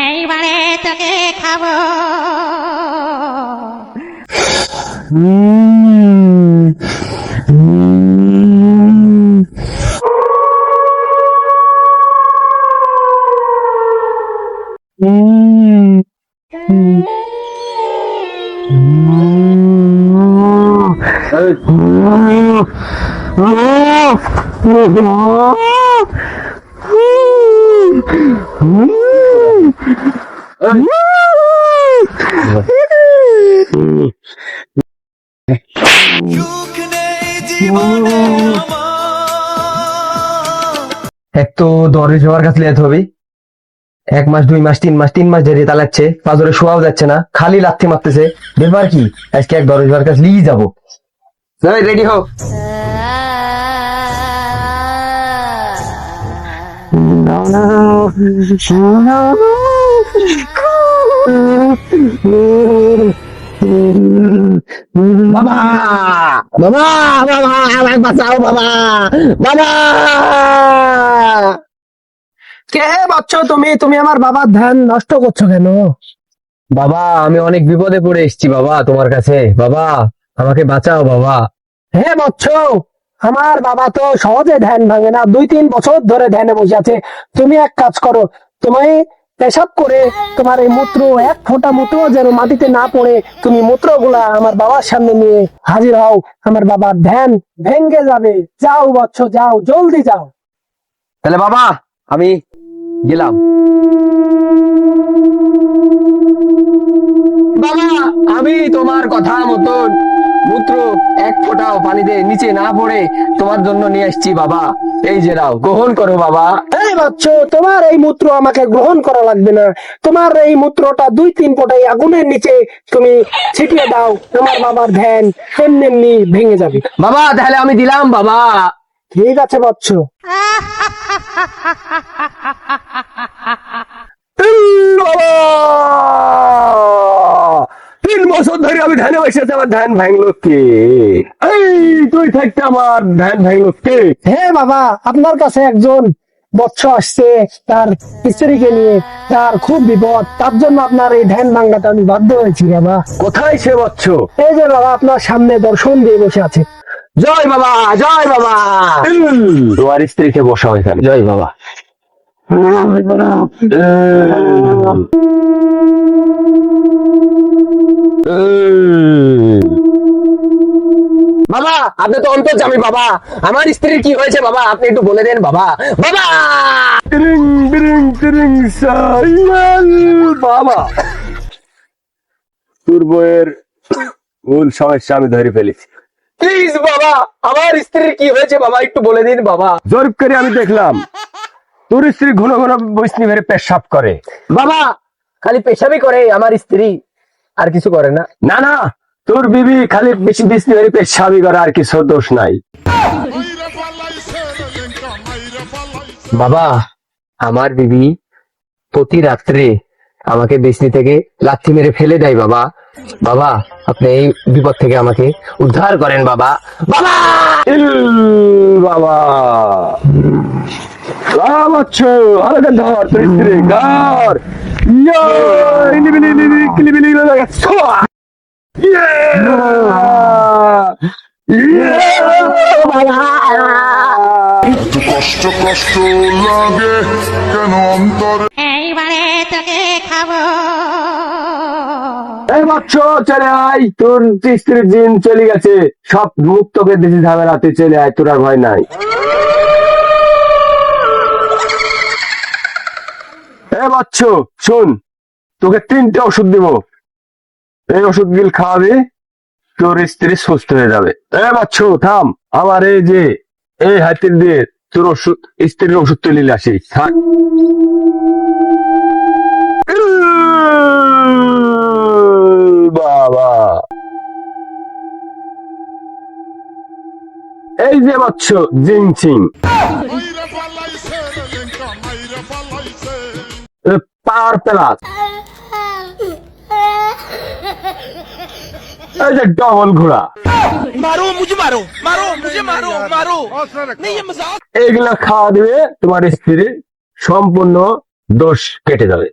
এইবারে তোকে খাব এক তো দরে সবার কাছে লেট হবে? এক মাস, দুই মাস, তিন মাস তিন মাস ধরে তালাচ্ছে, পাজরে শোয়াও যাচ্ছে না, খালি লাথি মারতেছে। ব্যাপার কি? আজকে এক দরে সবার কাছে লিয়ে যাব। রেডি হও। বাবা বাবা বাবা আমাকে বাঁচাও বাবা বাবা। কে বাচ্চ তুমি? তুমি আমার বাবার ধ্যান নষ্ট করছ কেন? বাবা আমি অনেক বিপদে পড়ে এসেছি বাবা তোমার কাছে। বাবা আমাকে বাঁচাও বাবা। হ্যাঁ বচ্চ আমার বাবা তো সহজে ধ্যান ভাঙে না। দুই তিন বছর ধরে ধ্যানে বসে আছে। তুমি এক কাজ করো তুমি পেশাব করে তোমার এই মূত্র, এক ফোঁটা মূত্র যেন মাটিতে না পড়ে, তুমি মূত্রগুলা আমার বাবার সামনে নিয়ে হাজির হও। আমার বাবার ধ্যান ভেঙ্গে যাবে। যাও বচ্চ যাও, জলদি যাও। তাহলে বাবা, আমি গেলাম। বাবা, আমি তোমার কথা মতন মূত্র এক ফোঁটাও পানিতে নিচে না পড়ে তোমার জন্য নিয়ে আসছি বাবা। এই যে নাও গ্রহণ করো বাবা। এই বাচ্চ তোমার এই মূত্র আমাকে গ্রহণ করা লাগবে না। তোমার এই মূত্রটা দুই তিন ফোঁটাই আগুনের নিচে তুমি ছিটিয়ে দাও তোমার বাবার ধ্যান এমনি এমনি ভেঙে যাবে। বাবা তাহলে আমি দিলাম বাবা। ঠিক আছে বাচ্চ। তিন বছর ধরে আমি ধ্যানে বসেছি আমার ধ্যান ভাঙলো কে এই তুই থাকতে আমার ধ্যান ভাঙলো কে হ্যাঁ বাবা আপনার কাছে একজন বৎস আসছে তার স্ত্রীকে নিয়ে তার খুব বিপদ তার জন্য আপনার এই ধ্যান ভাঙাটা আমি বাধ্য হয়েছি বাবা। কোথায় সে বৎস? এই যে বাবা আপনার সামনে দর্শন দিয়ে বসে আছে। জয় বাবা জয় বাবা। তোমার স্ত্রীকে বসা এখানে। জয় বাবা। বাবা আপনি তো অন্তর জামি বাবা। আমার স্ত্রীর কি হয়েছে বাবা? আপনি একটু বলে দেন বাবা। বাবা! টিরিং টিরিং টিরিং সাইয়াল বাবা। তোর বইয়ের মূল সমস্যা আমি ধরে ফেলেছি। প্লিজ বাবা আমার স্ত্রীর কি হয়েছে বাবা? একটু বলে দিন বাবা। জোর করে আমি দেখলাম তোর স্ত্রী ঘন ঘন বৈষ্ণী মেরে পেশাব করে। বাবা খালি পেশাবই করে আমার স্ত্রী। আর কিছু করে না। না না, তোর বিবি খালি বেশি বিষ্ণু মেরে পেশাবই করে, আর কিছু দোষ নাই। বাবা, আমার বিবি প্রতি রাত্রে আমাকে বেসনি থেকে লাথি মেরে ফেলে দেয়, বাবা। বাবা, আপনি এই বিপদ থেকে আমাকে উদ্ধার করেন, বাবা। বাবা! বাবা। ধর ধর স্ত্রীর দিন চলে গেছে। সব চলে আয়, তোর আর ভয় নাই। এ বাচ্চ শোন, তোকে তিনটে ওষুধ দিব। এই ওষুধগুলো খাওয়াবি তোর স্ত্রী সুস্থ হয়ে যাবে। এ বাচ্চ থাম। আমার এই যে এই হাতির দিয়ে তোর ওষুধ স্ত্রীর ওষুধ তুলে আসি থাক। বাবা। এই যে বচ্চ জিং চিং মাইরা পালাইছে রে লেঙ্কা মাইরা পালাইছে। Power plus. এই ডবল ঘোড়া। মারো খাওয়া দিবে তোমার স্ত্রীর সম্পূর্ণ দোষ কেটে যাবে।